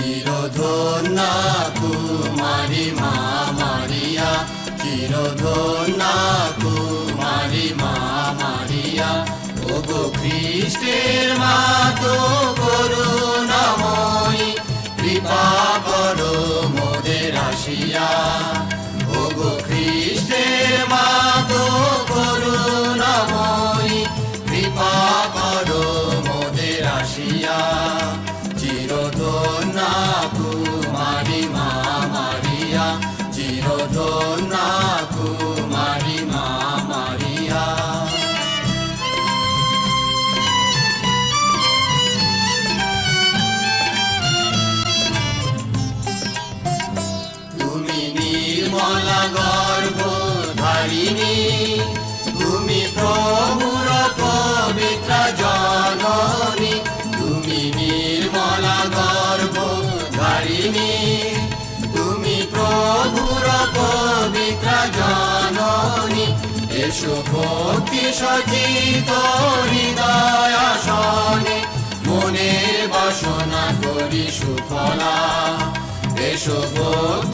চিরধন্যা কুমারী মা মারিয়া চিরধন্যা কুমারী মা মারিয়া। ওগো খ্রিস্টের মা তো করুণাময়ী, কৃপা করো মোদের আসিয়া। চিরধন্যা কুমারী মা মারিয়া চিরধন্যা কুমারী মা মারিয়া তুমি নির্মলা গর্ভ ধারিণী তুমি প্রভুর গর্ভ ধারিণী তুমি প্রভুর পবিত্র জননী। এসো ভক্তি সচিত হৃদয় আসনে। মনের বাসনা করি সুফলা। এসো ভক্তি